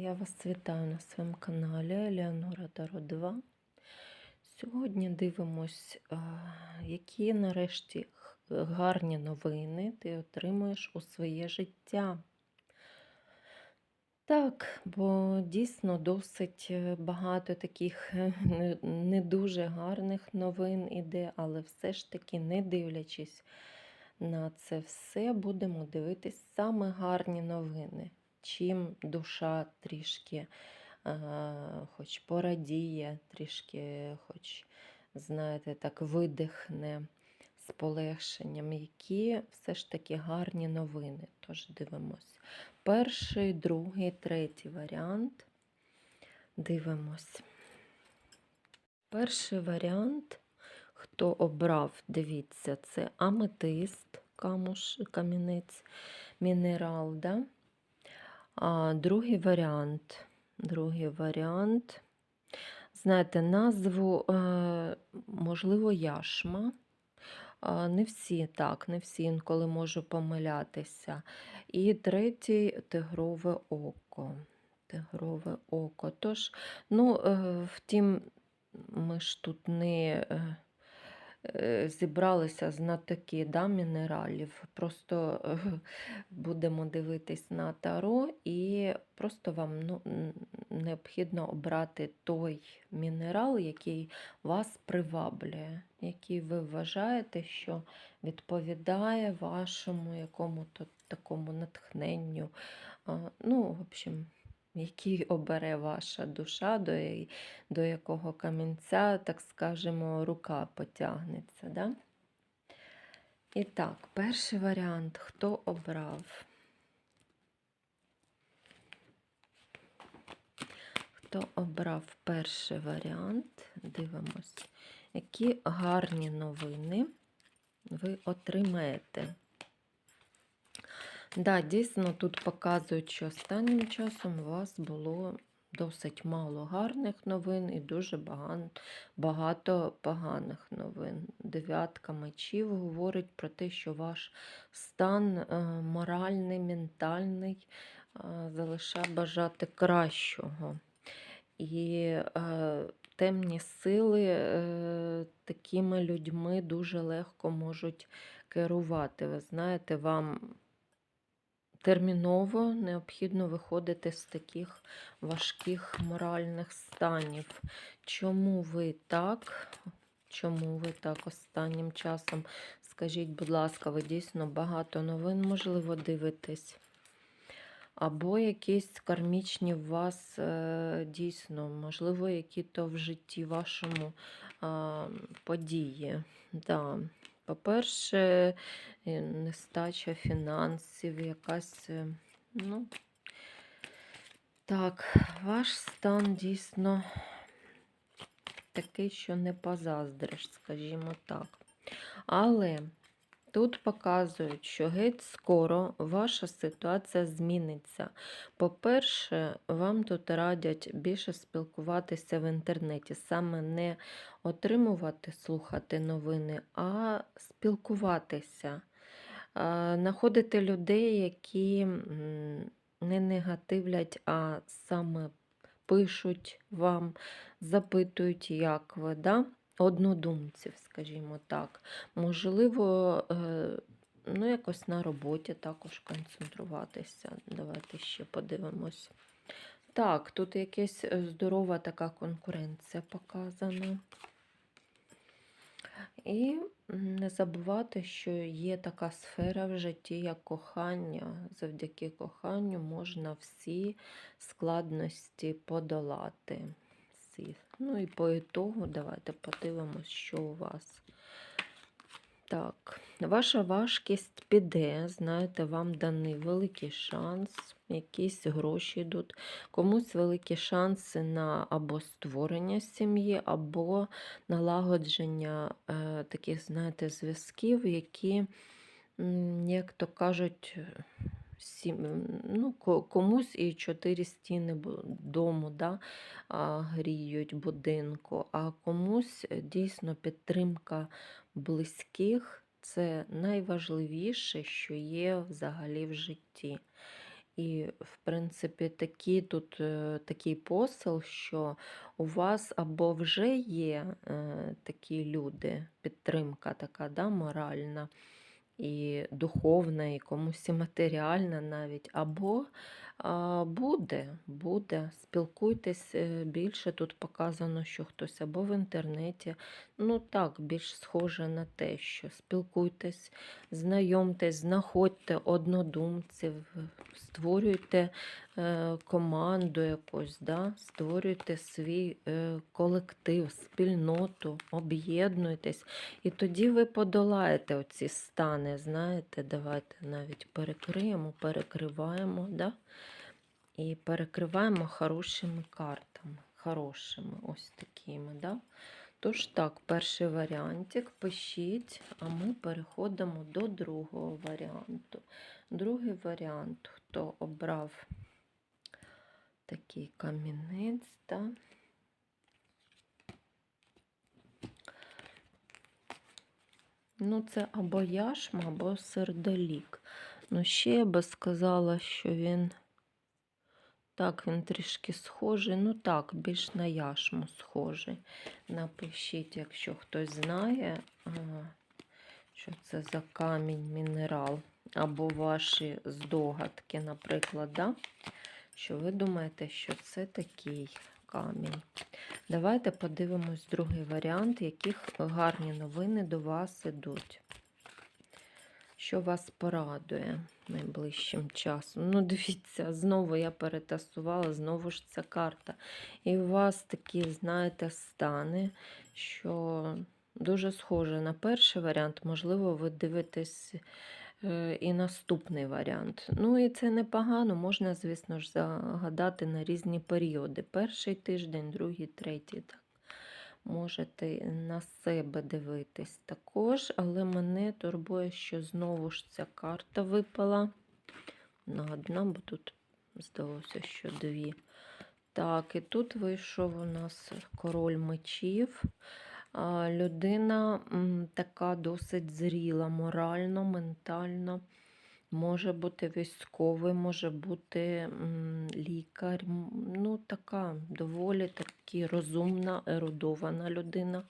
Я вас вітаю на своєму каналі Елеонора Таро 2. Сьогодні дивимось, які нарешті гарні новини ти отримуєш у своє життя. Так, бо дійсно досить е, багато таких е, не дуже гарних новин іде, але все ж таки, не дивлячись на це все, будемо дивитись саме гарні новини. Чим душа трішки хоч порадіє, трішки, хоч, знаєте, так видихне з полегшенням, які все ж таки гарні новини. Тож дивимось. Перший, другий, третій варіант. Дивимось. Перший варіант, хто обрав, дивіться, це аметист, камуш, камінець, мінерал. Да? А другий варіант. Другий варіант. Знаєте, назву, е, можливо, яшма. Не всі так, не всі інколи можу помилятися. І третій тигрове око. Тигрове око. Тож, ну, е, втім, ми ж тут не е, зібралися знатоки да, мінералів. Просто е, будемо дивитись на таро, і просто вам ну, необхідно обрати той мінерал, який вас приваблює, який ви вважаєте, що відповідає вашому якому-то такому натхненню. Ну, в общем, який обере ваша душа, до, до якого камінця, так скажемо, рука потягнеться. Да? І так, перший варіант, хто обрав? Хто обрав перший варіант, дивимось, які гарні новини ви отримаєте. Да, дійсно, тут показують, що останнім часом у вас було досить мало гарних новин і дуже багато поганих новин. Дев'ятка мечів говорить про те, що ваш стан е, моральний, ментальний е, залишає бажати кращого. І е, темні сили такими людьми дуже легко можуть керувати. Ви знаєте, вам терміново необхідно виходити з таких важких моральних станів. Чому ви так? Чому ви так останнім часом? Скажіть, будь ласка, ви дійсно багато новин, можливо, дивитесь? Або якісь кармічні у вас е, дійсно, можливо, які-то в житті вашому події. Да. По-перше, е, нестача фінансів, якась. е, Ну, так, ваш стан дійсно такий, що не позаздриш, скажімо так. Але тут показують, що геть скоро ваша ситуація зміниться. По-перше, вам тут радять більше спілкуватися в інтернеті, саме не отримувати, слухати новини, а спілкуватися, знаходити людей, які не негативлять, а саме пишуть вам, запитують, як ви, да? однодумців, скажімо так. Можливо, е, ну, якось на роботі також концентруватися. Давайте ще подивимось. Так, тут якась е, здорова така конкуренція показана. І не забувати, що є така сфера в житті, як кохання. Завдяки коханню можна всі складності подолати. Ну і по ітогу давайте подивимось, що у вас. Так, ваша важкість піде, знаєте, вам даний великий шанс, якісь гроші йдуть, комусь великі шанси на або створення сім'ї, або налагодження е, таких, знаєте, зв'язків, які, як то кажуть, сім, ну, комусь і чотири стіни дому да, гріють будинку, а комусь е, дійсно підтримка близьких це найважливіше, що є взагалі в житті. І, в принципі, такі тут е, такий посил, що у вас або вже є е, такі люди, підтримка така, да, моральна і духовна, і комусь і матеріальна навіть, або буде, буде. Спілкуйтесь е, більше. Тут показано, що хтось або в інтернеті. Ну так, більш схоже на те, що спілкуйтесь, знайомтесь, знаходьте однодумців, створюйте е, команду якусь, да? створюйте свій е, колектив, спільноту, об'єднуйтесь. І тоді ви подолаєте оці стани. Знаєте, давайте навіть перекриємо, перекриваємо. Да? І перекриваємо хорошими картами. Хорошими, ось такими. Да? Тож так, перший варіантик пишіть, а ми переходимо до другого варіанту. Другий варіант, хто обрав такий камінець, да? ну це або яшма, або сердолік. Ну, ще я би сказала, що він. Так, він трішки схожий. Ну так, більш на яшму схожий. Напишіть, якщо хтось знає, що це за камінь, мінерал, або ваші здогадки, наприклад, да? що ви думаєте, що це такий камінь. Давайте подивимось другий варіант, яких гарні новини до вас ідуть. Що вас порадує найближчим часом? Ну, дивіться, знову я перетасувала, знову ж ця карта. І у вас такі, знаєте, стани, що дуже схоже на перший варіант. Можливо, ви дивитесь е, і наступний варіант. Ну, і це непогано, можна, звісно ж, загадати на різні періоди. Перший тиждень, другий, третій. так можете на себе дивитись також, але мене турбує, що знову ж ця карта випала. На одна, бо тут здалося, що дві. Так, і тут вийшов у нас король мечів. Людина така досить зріла, морально, ментально. Може бути військовий, може бути лікар. Ну, така доволі таки розумна, ерудована людина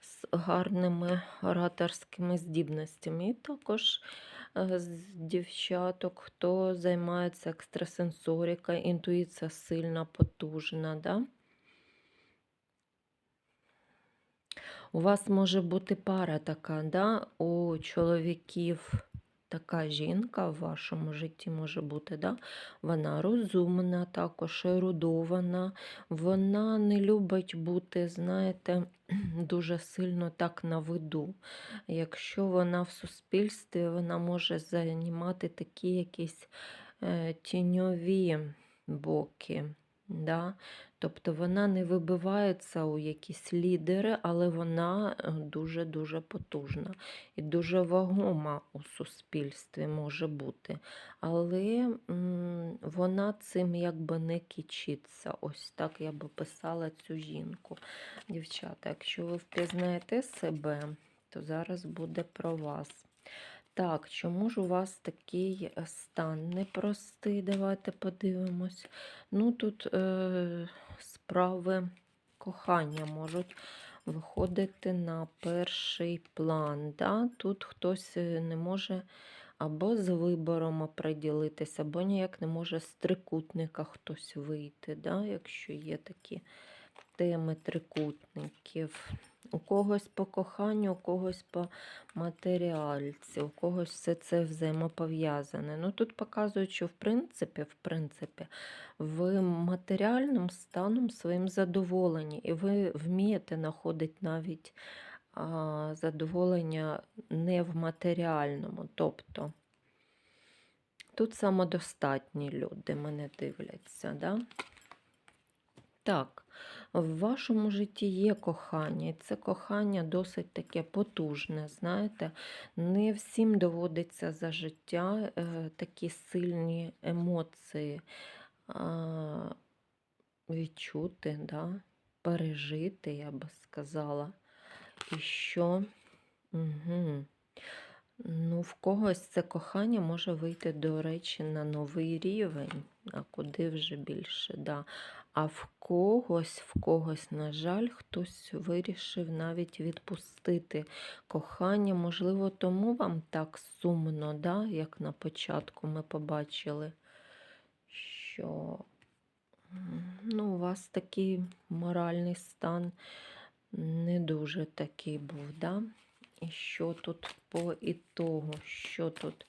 з гарними ораторськими здібностями. І також е, з дівчаток, хто займається екстрасенсорикою, інтуїція сильна, потужна. Да? У вас може бути пара така, да? у чоловіків така жінка в вашому житті може бути. Да? Вона розумна, також ерудована, вона не любить бути, знаєте, дуже сильно так на виду. Якщо вона в суспільстві, вона може займати такі якісь е, тіньові боки. Да? Тобто вона не вибивається у якісь лідери, але вона дуже-дуже потужна і дуже вагома у суспільстві може бути. Але вона цим якби не кичиться. Ось так я би писала цю жінку. Дівчата, якщо ви впізнаєте себе, то зараз буде про вас. Так, чому ж у вас такий е, стан непростий? Давайте подивимось. Ну, тут е, справи кохання можуть виходити на перший план. Да? Тут хтось е, не може або з вибором оприділитися, або ніяк не може з трикутника хтось вийти, да? якщо є такі теми трикутників. У когось по коханню, у когось по матеріальці, у когось все це взаємопов'язане. Ну тут показують, що в принципі, в принципі, ви матеріальним станом своїм задоволені, і ви вмієте знаходити навіть а, задоволення не в матеріальному. Тобто тут самодостатні люди мене дивляться. Да? Так, в вашому житті є кохання, і це кохання досить таке потужне. Знаєте, не всім доводиться за життя е, такі сильні емоції відчути, да? пережити, я би сказала. І що? Угу. Ну, в когось це кохання може вийти, до речі, на новий рівень, а куди вже більше, да. А в когось, в когось, на жаль, хтось вирішив навіть відпустити кохання. Можливо, тому вам так сумно, да, як на початку ми побачили, що ну, у вас такий моральний стан не дуже такий був, да? І що тут по ітогу? Що тут?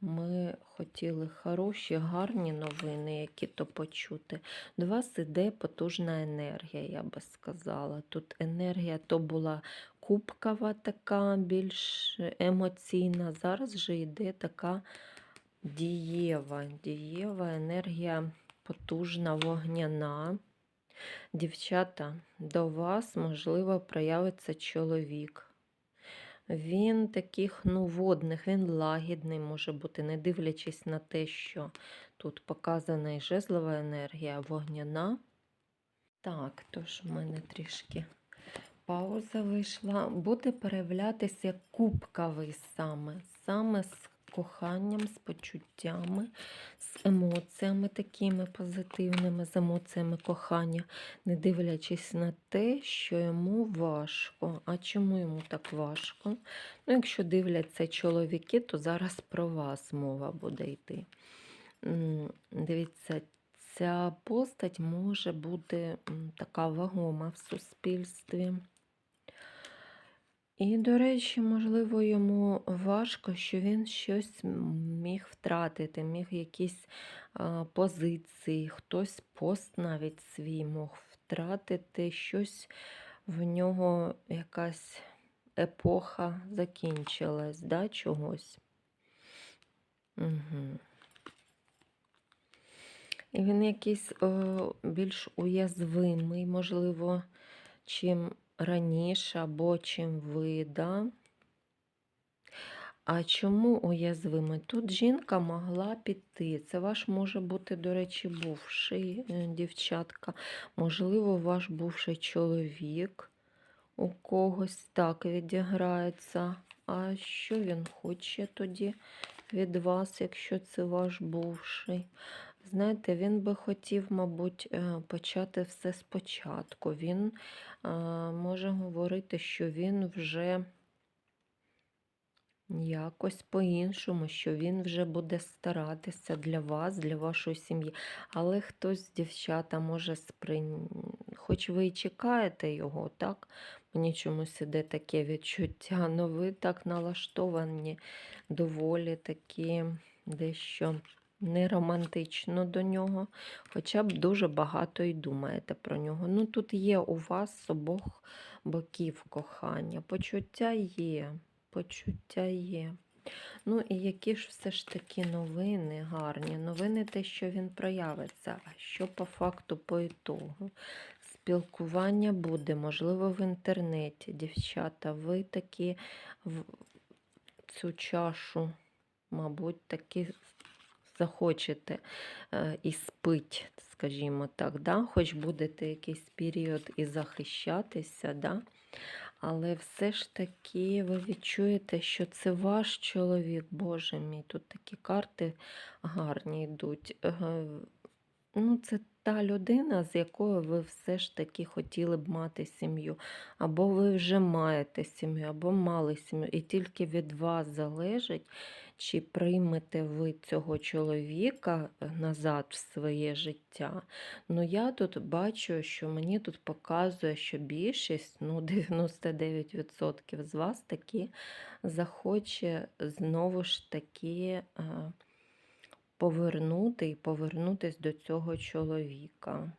Ми хотіли хороші, гарні новини, які то почути. До вас іде потужна енергія, я би сказала. Тут енергія то була кубкова, така більш емоційна. Зараз же йде така дієва, дієва енергія потужна, вогняна. Дівчата, до вас, можливо, проявиться чоловік. Він таких ну, водних, він лагідний може бути, не дивлячись на те, що тут показана і жезлова енергія, вогняна. Так, тож в мене трішки пауза вийшла. Буде проявлятися як кубковий саме, саме з коханням, з почуттями, з емоціями такими позитивними, з емоціями кохання, не дивлячись на те, що йому важко. А чому йому так важко? Ну, якщо дивляться чоловіки, то зараз про вас мова буде йти. Дивіться, ця постать може бути така вагома в суспільстві. І, до речі, можливо, йому важко, що він щось міг втратити, міг якісь позиції, хтось пост навіть свій мог втратити, щось в нього якась епоха закінчилась, да, чогось. Угу. І він якийсь о, більш уязвимий, можливо, чим раніше або чим ви, да? А чому уязвимий? Тут жінка могла піти. Це ваш може бути, до речі, бувший е, дівчатка. Можливо, ваш бувший чоловік у когось так відіграється. А що він хоче тоді від вас, якщо це ваш бувший? Знаєте, він би хотів, мабуть, е, почати все спочатку. Він може говорити, що він вже якось по-іншому, що він вже буде старатися для вас, для вашої сім'ї. Але хтось, з дівчата, може сприйняти, хоч ви і чекаєте його, так? Мені чомусь іде таке відчуття, але ви так налаштовані, доволі такі дещо не романтично до нього, хоча б дуже багато і думаєте про нього. Ну, тут є у вас з обох боків кохання. Почуття є, почуття є. Ну, і які ж все ж таки новини гарні. Новини те, що він проявиться, а що по факту по ітогу. Спілкування буде, можливо, в інтернеті, дівчата, ви такі в цю чашу, мабуть, таки захочете е, і спить, скажімо так, да? хоч будете якийсь період і захищатися, да? але все ж таки ви відчуєте, що це ваш чоловік, Боже мій, тут такі карти гарні йдуть. Е, Ну, це та людина, з якою ви все ж таки хотіли б мати сім'ю. Або ви вже маєте сім'ю, або мали сім'ю. І тільки від вас залежить, чи приймете ви цього чоловіка е, назад в своє життя. Ну, я тут бачу, що мені тут показує, що більшість, ну, 99% з вас таки захоче знову ж таки. Повернути і повернутись до цього чоловіка.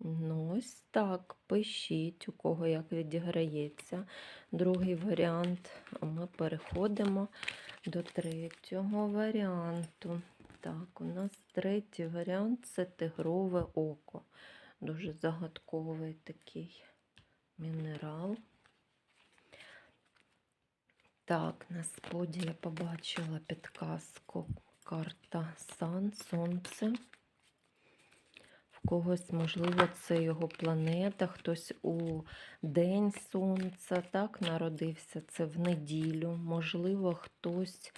Ну, ось так. Пишіть, у кого як відіграється. Другий варіант. А ми переходимо до третього варіанту. Так, у нас третій варіант це тигрове око. Дуже загадковий такий мінерал. Так, на споді я побачила підказку карта Сан, Сонце. В когось, можливо, це його планета, хтось у День Сонця, так, народився, це в неділю. Можливо, хтось,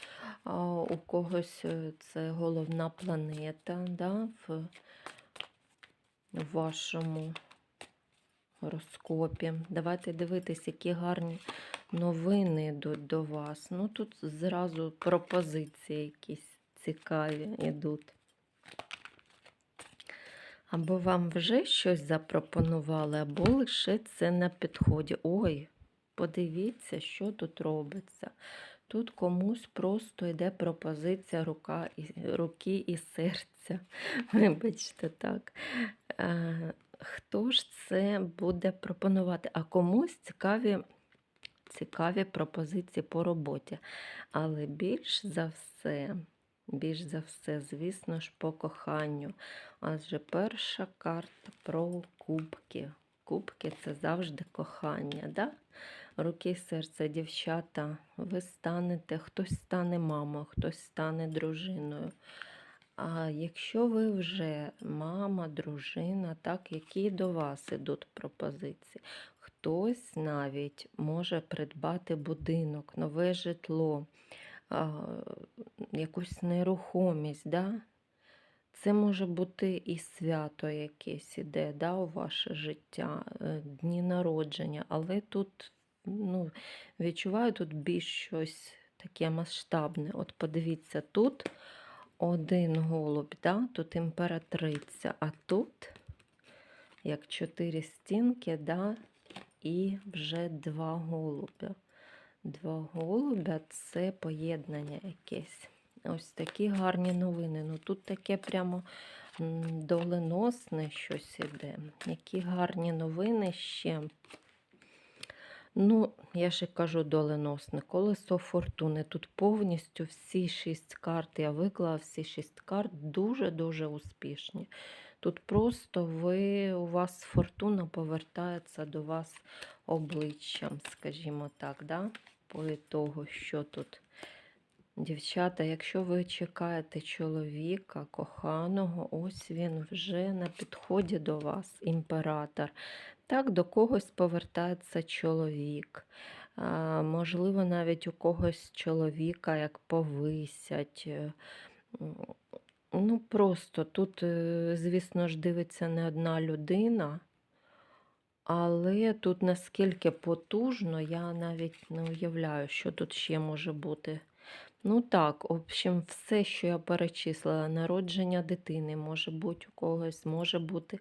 у когось е, це головна планета, да, в вашому гороскопі. Давайте дивитись, які гарні новини йдуть до вас. Ну, тут зразу пропозиції якісь цікаві йдуть. Або вам вже щось запропонували, або лише це на підході. Ой, подивіться, що тут робиться. Тут комусь просто йде пропозиція рука руки і серця. Вибачте, так. Е, хто ж це буде пропонувати? А комусь цікаві, цікаві пропозиції по роботі. Але більш за все, більш за все, звісно ж, по коханню. Адже перша карта про кубки. Кубки це завжди кохання. Да? Руки серця, дівчата, ви станете, хтось стане мамою, хтось стане дружиною. А якщо ви вже мама, дружина, так, які до вас ідуть пропозиції? Хтось навіть може придбати будинок, нове житло, якусь нерухомість. Да? Це може бути і свято якесь іде да, у ваше життя, е, дні народження, але тут ну, відчуваю тут більш щось таке масштабне. От подивіться, тут один голуб, да? тут імператриця, а тут як чотири стінки, да? і вже два голубя. Два голубя це поєднання якесь. Ось такі гарні новини. Ну тут таке прямо доленосне щось іде. Які гарні новини ще. Ну, я ще кажу доленосне. Колесо фортуни. Тут повністю всі шість карт. Я виклала всі шість карт дуже-дуже успішні. Тут просто ви, у вас фортуна повертається до вас обличчям, скажімо так, да? По того, що тут. Дівчата, якщо ви чекаєте чоловіка, коханого, ось він вже на підході до вас, імператор. Так, до когось повертається чоловік. А, можливо, навіть у когось чоловіка як повисять. е, Ну, просто тут, е, звісно ж, дивиться не одна людина, але тут наскільки потужно, я навіть не уявляю, що тут ще може бути. Ну так, в общем, все, що я перечислила, народження дитини може бути у когось, може бути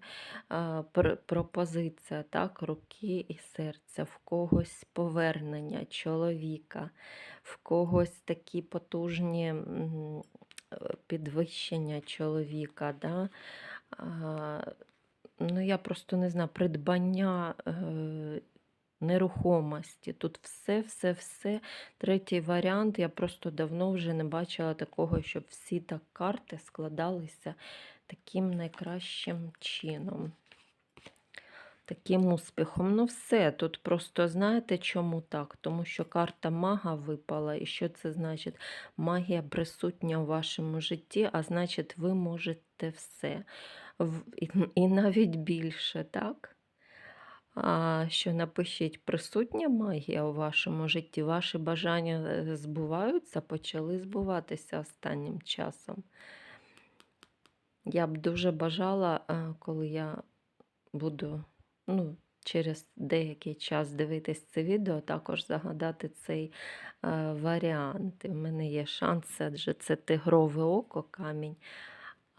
а, пропозиція, так, руки і серця, в когось повернення чоловіка, в когось такі потужні е, підвищення чоловіка. Да? А, ну, я просто не знаю, придбання. Е, Нерухомості. Тут все, все, все. Третій варіант. Я просто давно вже не бачила такого, щоб всі так карти складалися таким найкращим чином. Таким успіхом. Ну, все. Тут просто знаєте, чому так? Тому що карта мага випала, і що це значить? Магія присутня у вашому житті, а значить, ви можете все. І, навіть більше, так? А що напишіть, присутня магія у вашому житті? Ваші бажання е, збуваються, почали збуватися останнім часом. Я б дуже бажала, е, коли я буду ну, через деякий час дивитись це відео, також загадати цей е, варіант. В мене є шанс, адже це тигрове око камінь.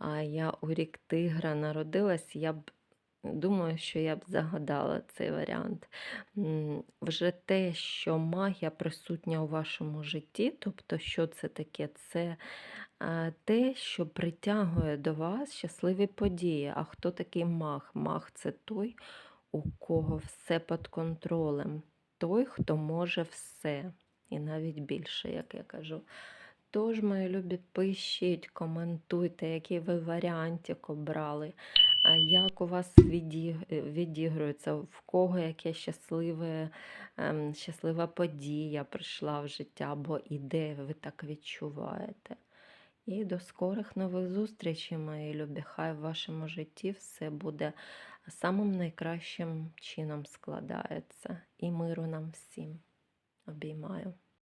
А я у рік тигра народилась, я б думаю, що я б загадала цей варіант. Вже те, що магія присутня у вашому житті, тобто, що це таке? Це те, що притягує до вас щасливі події. А хто такий маг? Маг це той, у кого все під контролем, той, хто може все, і навіть більше, як я кажу. Тож, мої любі, пишіть, коментуйте, який ви варіантик обрали, як у вас відігрується, в кого яке щасливе, ем, щаслива подія прийшла в життя, або іде, ви так відчуваєте. І до скорих нових зустрічей, мої любі. Хай в вашому житті все буде самим найкращим чином складається. І миру нам всім. Обіймаю.